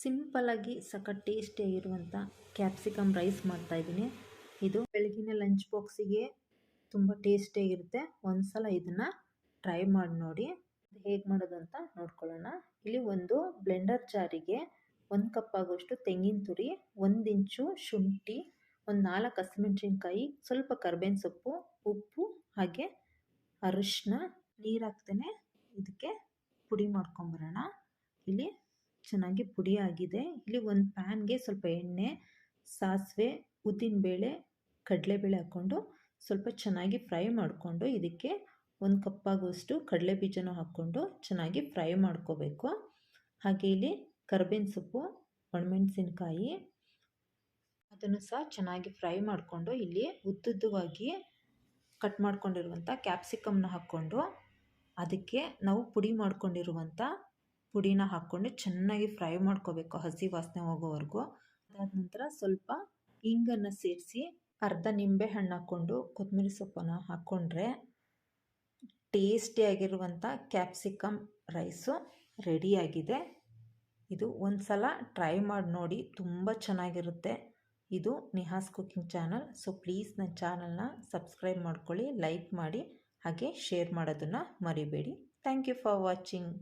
ಸಿಂಪಲ್ಲಾಗಿ ಸಖತ್ ಟೇಸ್ಟಿಯಾಗಿರುವಂಥ capsicum rice ಮಾಡ್ತಾಯಿದ್ದೀನಿ ಇದು ಬೆಳಗಿನ ಲಂಚ್ ಬಾಕ್ಸಿಗೆ ತುಂಬ ಟೇಸ್ಟಿಯಾಗಿರುತ್ತೆ ಒಂದ್ಸಲ ಇದನ್ನು ಟ್ರೈ ಮಾಡಿ ನೋಡಿ. ಹೇಗೆ ಮಾಡೋದು ಅಂತ ನೋಡ್ಕೊಳ್ಳೋಣ. ಇಲ್ಲಿ ಒಂದು ಬ್ಲೆಂಡರ್ ಜಾರಿಗೆ ಒಂದು ಕಪ್ ಆಗೋಷ್ಟು ತೆಂಗಿನ ತುರಿ, ಒಂದು ಇಂಚು ಶುಂಠಿ, ಒಂದು ನಾಲ್ಕು ಹಸಿಮೆಣಸಿನ್ಕಾಯಿ, ಸ್ವಲ್ಪ ಕರ್ಬೇವಿನ ಸೊಪ್ಪು, ಉಪ್ಪು ಹಾಗೆ ಅರಿಶಿನ ನೀರು ಹಾಕ್ತೇನೆ. ಇದಕ್ಕೆ ಪುಡಿ ಮಾಡ್ಕೊಂಬರೋಣ ಇಲ್ಲಿ ಚೆನ್ನಾಗಿ ಪುಡಿ ಆಗಿದೆ. ಇಲ್ಲಿ ಒಂದು ಪ್ಯಾನ್ಗೆ ಸ್ವಲ್ಪ ಎಣ್ಣೆ, ಸಾಸಿವೆ ಉದ್ದಿನಬೇಳೆ ಕಡಲೆಬೇಳೆ ಹಾಕ್ಕೊಂಡು ಸ್ವಲ್ಪ ಚೆನ್ನಾಗಿ ಫ್ರೈ ಮಾಡಿಕೊಂಡು ಇದಕ್ಕೆ ಒಂದು ಕಪ್ಪಾಗುವಷ್ಟು ಕಡಲೆ ಬೀಜನೂ ಹಾಕ್ಕೊಂಡು ಚೆನ್ನಾಗಿ ಫ್ರೈ ಮಾಡ್ಕೋಬೇಕು. ಹಾಗೆ ಇಲ್ಲಿ ಕರ್ಬೇವಿನ ಸೊಪ್ಪು, ಒಣಮೆಣಸಿನ್ಕಾಯಿ ಅದನ್ನು ಸಹ ಚೆನ್ನಾಗಿ ಫ್ರೈ ಮಾಡಿಕೊಂಡು ಇಲ್ಲಿ ಉದ್ದುದ್ದವಾಗಿ ಕಟ್ ಮಾಡ್ಕೊಂಡಿರುವಂಥ ಕ್ಯಾಪ್ಸಿಕಮ್ನ ಹಾಕ್ಕೊಂಡು ಅದಕ್ಕೆ ನಾವು ಪುಡಿ ಮಾಡ್ಕೊಂಡಿರುವಂಥ ಪುಡಿನ ಹಾಕ್ಕೊಂಡು ಚೆನ್ನಾಗಿ ಫ್ರೈ ಮಾಡ್ಕೋಬೇಕು ಹಸಿ ವಾಸನೆ ಹೋಗೋವರೆಗೂ. ಅದಾದ ನಂತರ ಸ್ವಲ್ಪ ಇಂಗನ್ನು ಸೇರಿಸಿ ಅರ್ಧ ನಿಂಬೆ ಹಣ್ಣು ಹಾಕ್ಕೊಂಡು ಕೊತ್ತಂಬರಿ ಸೊಪ್ಪನ್ನು ಹಾಕ್ಕೊಂಡ್ರೆ ಟೇಸ್ಟಿಯಾಗಿರುವಂಥ ಕ್ಯಾಪ್ಸಿಕಮ್ ರೈಸು ರೆಡಿಯಾಗಿದೆ ಇದು ಒಂದು ಸಲ ಟ್ರೈ ಮಾಡಿ ನೋಡಿ ತುಂಬ ಚೆನ್ನಾಗಿರುತ್ತೆ. ಇದು Niha's cooking channel. So please ನನ್ನ ಚಾನಲ್ನ ಸಬ್ಸ್ಕ್ರೈಬ್ ಮಾಡ್ಕೊಳ್ಳಿ, ಲೈಕ್ ಮಾಡಿ, ಹಾಗೆ ಶೇರ್ ಮಾಡೋದನ್ನು ಮರಿಬೇಡಿ. Thank you for watching.